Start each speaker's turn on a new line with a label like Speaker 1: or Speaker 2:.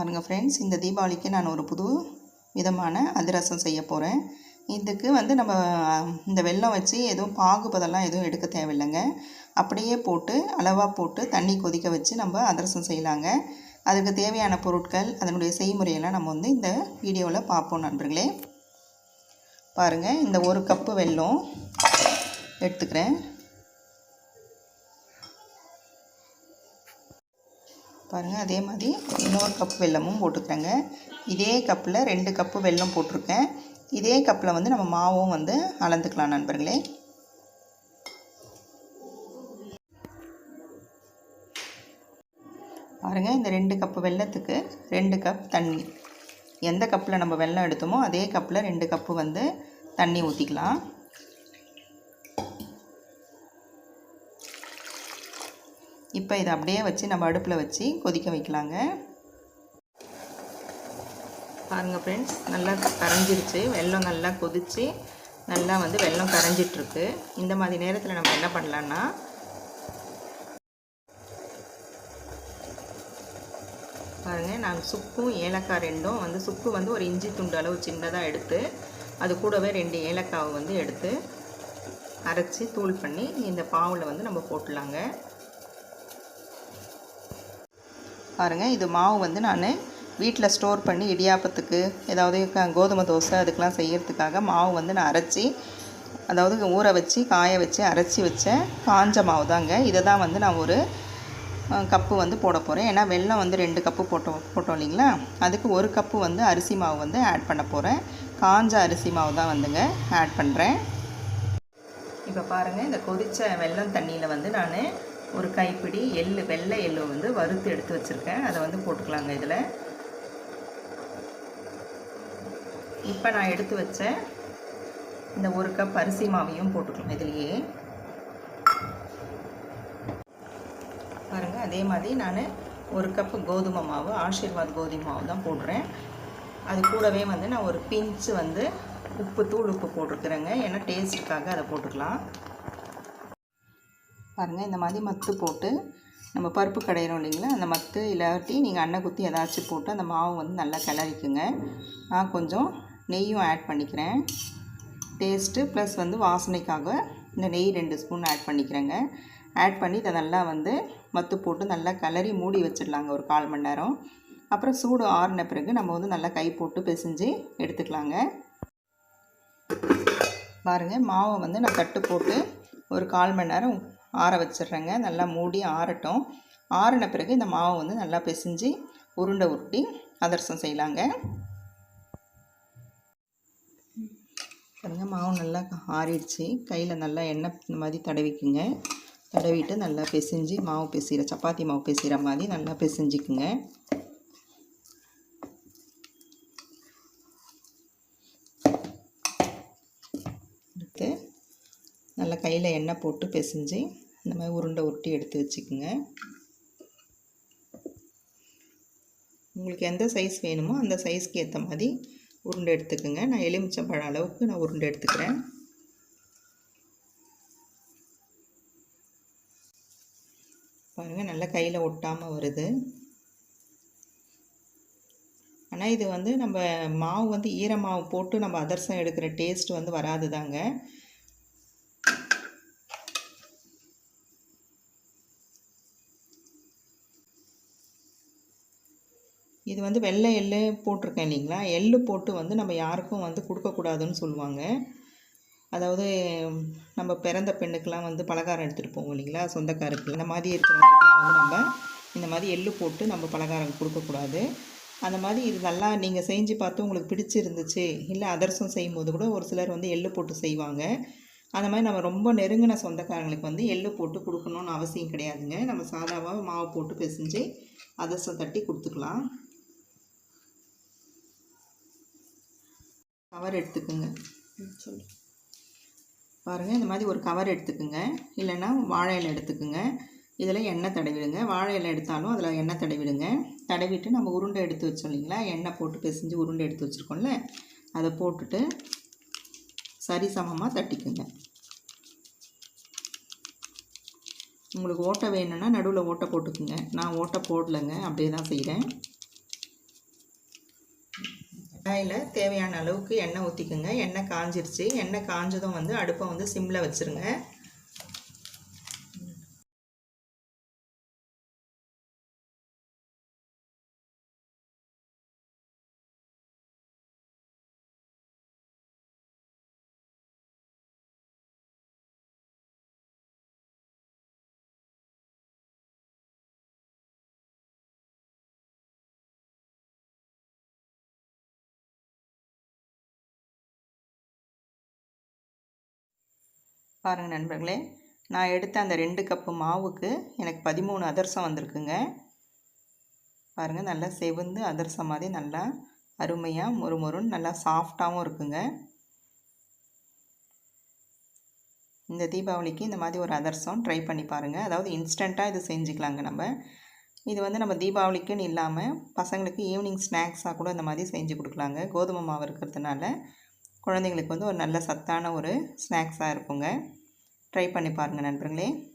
Speaker 1: பாருங்கள் ஃப்ரெண்ட்ஸ் இந்த தீபாவளிக்கு நான் ஒரு புது விதமான அதிரசம் செய்ய போகிறேன் இதுக்கு வந்து நம்ம இந்த வெல்லம் வச்சு எதுவும் பாகுபதெல்லாம் எதுவும் எடுக்க தேவையில்லைங்க. அப்படியே போட்டு அளவாக போட்டு தண்ணி கொதிக்க வச்சு நம்ம அதிரசம் செய்யலாங்க. அதுக்கு தேவையான பொருட்கள் அதனுடைய செய்முறையெல்லாம் நம்ம வந்து இந்த வீடியோவில் பார்ப்போம் நண்பர்களே. பாருங்கள் இந்த ஒரு கப்பு வெல்லம் எடுத்துக்கிறேன். பாருங்கள் அதே மாதிரி இன்னொரு கப் வெல்லமும் போட்டுக்கிறேங்க. இதே கப்பில் ரெண்டு கப்பு வெல்லம் போட்டிருக்கேன். இதே கப்பில் வந்து நம்ம மாவும் வந்து அளந்துக்கலாம் நண்பர்களே. பாருங்கள் இந்த ரெண்டு கப்பு வெல்லத்துக்கு ரெண்டு கப் தண்ணி. எந்த கப்பில் நம்ம வெல்லம் எடுத்தோமோ அதே கப்பில் ரெண்டு கப்பு வந்து தண்ணி ஊற்றிக்கலாம் இப்போ இதை அப்படியே வச்சு நம்ம அடுப்பில் வச்சு கொதிக்க வைக்கலாங்க. பாருங்கள் ஃப்ரெண்ட்ஸ் நல்லா கரைஞ்சிருச்சு. வெல்லம் நல்லா கொதித்து நல்லா வந்து வெல்லம் கரைஞ்சிட்ருக்கு. இந்த மாதிரி நேரத்தில் நம்ம என்ன பண்ணலான்னா பாருங்கள் நான் சுக்கும் ஏலக்காய் ரெண்டும் வந்து சுக்கு வந்து ஒரு இஞ்சி துண்டு அளவு சின்னதாக எடுத்து அது கூடவே ரெண்டு ஏலக்காவை வந்து எடுத்து அரைச்சி தூள் பண்ணி இந்த பாவில் வந்து நம்ம போட்டுடலாங்க பாருங்கள் இது மாவு வந்து நான் வீட்டில் ஸ்டோர் பண்ணி இடியாப்பத்துக்கு ஏதாவது க- கோதுமை தோசை அதுக்கெலாம் செய்கிறதுக்காக மாவு வந்து நான் அரைச்சி அதாவது ஊற வச்சு காய வச்சு அரைச்சி வச்ச காஞ்ச மாவு தாங்க இதை தான் வந்து நான் ஒரு கப்பு வந்து போட போகிறேன் ஏன்னா வெல்லம் வந்து ரெண்டு கப்பு போட்டோம் போட்டோம் இல்லைங்களா? அதுக்கு ஒரு கப்பு வந்து அரிசி மாவு வந்து ஆட் பண்ண போகிறேன் காஞ்ச அரிசி மாவு தான் வந்துங்க ஆட் பண்ணுறேன் இப்போ பாருங்கள் இந்த கொதித்த வெல்லம் தண்ணியில் வந்து நான் ஒரு கைப்பிடி எள்ளு வெள்ளை எள்ளு வந்து வறுத்து எடுத்து வச்சுருக்கேன். அதை வந்து போட்டுக்கலாங்க இதில். இப்போ நான் எடுத்து வச்ச இந்த ஒரு கப் அரிசி மாவையும் போட்டுக்கலாம் இதுலேயே. பாருங்கள் அதே மாதிரி நான் ஒரு கப்பு கோதுமை மாவு ஆசீர்வாத் கோதுமை மாவு தான் போடுறேன். அது கூடவே வந்து நான் ஒரு பிஞ்சு வந்து உப்பு தூள் உப்பு போட்டிருக்கிறேங்க. ஏன்னா டேஸ்ட்டுக்காக அதை போட்டுக்கலாம். பாருங்கள் இந்த மாதிரி மத்து போட்டு நம்ம பருப்பு கடையிறோம் இல்லைங்களா? அந்த மத்து இல்லாட்டி நீங்கள் அன்னை குத்தி ஏதாச்சும் போட்டு அந்த மாவு வந்து நல்லா கிளறிக்குங்க. நான் கொஞ்சம் நெய்யும் ஆட் பண்ணிக்கிறேன். டேஸ்ட்டு ப்ளஸ் வந்து வாசனைக்காக இந்த நெய் ரெண்டு ஸ்பூன் ஆட் பண்ணிக்கிறேங்க. ஆட் பண்ணி இதை நல்லா வந்து மத்து போட்டு நல்லா கிளறி மூடி வச்சிடலாங்க ஒரு கால் மணி நேரம். அப்புறம் சூடு ஆறின பிறகு நம்ம வந்து நல்லா கை போட்டு பிசைஞ்சு எடுத்துக்கலாங்க. பாருங்கள் மாவை வந்து நான் தட்டு போட்டு ஒரு கால் மணி நேரம் ஆற வச்சிடுறேங்க. நல்லா மூடி ஆறட்டும். ஆறின பிறகு இந்த மாவை வந்து நல்லா பிசைஞ்சு உருண்டை உருட்டி அதிரசம் செய்யலாங்க. பாருங்க மாவு நல்லா ஆறிடுச்சு. கையில் நல்லா எண்ணெய் இந்த மாதிரி தடவிக்குங்க. தடவிட்டு நல்லா பிசைஞ்சு மாவு பிசைகிற சப்பாத்தி மாவு பிசைகிற மாதிரி நல்லா பிசைஞ்சிக்குங்க எடுத்து நல்லா கையில் எண்ணெய் போட்டு பிசைஞ்சு இந்த மாதிரி உருண்டை உருட்டி எடுத்து வச்சுக்கோங்க. உங்களுக்கு எந்த சைஸ் வேணுமோ அந்த சைஸ்க்கு ஏற்ற மாதிரி உருண்டை எடுத்துக்கோங்க. நான் எலுமிச்சம்பழம் அளவுக்கு நான் உருண்டை எடுத்துக்கிறேன். பாருங்கள் நல்லா கையில் ஒட்டாமல் வருது. ஆனால் இது வந்து நம்ம மாவு வந்து ஈரமாவு போட்டு நம்ம அதர்சம் எடுக்கிற டேஸ்ட் வந்து வராது தாங்க இது வந்து வெள்ளை எள்ளு போட்டிருக்கேன் இல்லைங்களா? எள்ளு போட்டு வந்து நம்ம யாருக்கும் வந்து கொடுக்கக்கூடாதுன்னு சொல்லுவாங்க. அதாவது நம்ம பிறந்த பெண்ணுக்கெலாம் வந்து பலகாரம் எடுத்துகிட்டு போவோம் இல்லைங்களா? சொந்தக்காருக்கு அந்த மாதிரி இருக்கிறவங்களுக்குலாம் வந்து நம்ம இந்த மாதிரி எள்ளு போட்டு நம்ம பலகாரம் கொடுக்கக்கூடாது. அந்த மாதிரி இது நல்லா நீங்கள் செஞ்சு பார்த்து உங்களுக்கு பிடிச்சிருந்துச்சு இல்லை அதர்சம் செய்யும்போது கூட ஒரு சிலர் வந்து எள்ளு போட்டு செய்வாங்க. அந்த மாதிரி நம்ம ரொம்ப நெருங்கின சொந்தக்காரங்களுக்கு வந்து எள்ளு போட்டு கொடுக்கணும்னு அவசியம் கிடையாதுங்க. நம்ம சாதாவாக மாவு போட்டு பிசைஞ்சு அதர்சம் தட்டி கொடுத்துக்கலாம். கவர் எடுத்துக்குங்க. சொல்லு. பாருங்கள் இந்த மாதிரி ஒரு கவர் எடுத்துக்குங்க. இல்லைன்னா வாழை இலை எடுத்துக்குங்க. இதில் எண்ணெய் தடவிடுங்க. வாழை இலை எடுத்தாலும் அதில் எண்ணெய் தடவிடுங்க. தடவிட்டு நம்ம உருண்டை எடுத்து வச்சோம் இல்லைங்களா? எண்ணெய் போட்டு பிசைஞ்சு உருண்டை எடுத்து வச்சுருக்கோம்ல? அதை போட்டுட்டு சரிசமமாக தட்டிக்குங்க. உங்களுக்கு ஓட்டை வேணும்னா நடுவில் ஓட்டை போட்டுக்குங்க. நான் ஓட்டை போடலைங்க. அப்படியே தான் செய்கிறேன். கடாயில் தேவையான அளவுக்கு எண்ணெய் ஊற்றிக்குங்க எண்ணெய் காஞ்சிருச்சு. எண்ணெய் காஞ்சதும் வந்து அடுப்பை வந்து சிம்மில் வச்சுருங்க. பாருங்கள் நண்பர்களே நான் எடுத்த அந்த ரெண்டு கப்பு மாவுக்கு எனக்கு பதிமூணு அதிரசம் வந்திருக்குங்க. பாருங்கள் நல்லா செவந்து அதிரசம் மாதிரி நல்லா அருமையாக மொறு மொறுன்னு நல்லா சாஃப்டாகவும் இருக்குங்க. இந்த தீபாவளிக்கு இந்த மாதிரி ஒரு அதிரசம் ட்ரை பண்ணி பாருங்கள் அதாவது இன்ஸ்டண்ட்டாக இது செஞ்சுக்கலாங்க நம்ம. இது வந்து நம்ம தீபாவளிக்குன்னு இல்லாமல் பசங்களுக்கு ஈவினிங் ஸ்நாக்ஸாக கூட இந்த மாதிரி செஞ்சு கொடுக்கலாங்க. கோதுமை மாவு இருக்கிறதுனால குழந்தைங்களுக்கு வந்து ஒரு நல்ல சத்தான ஒரு ஸ்நாக்ஸாக இருக்குங்க. ட்ரை பண்ணி பாருங்கள் நண்பர்களே.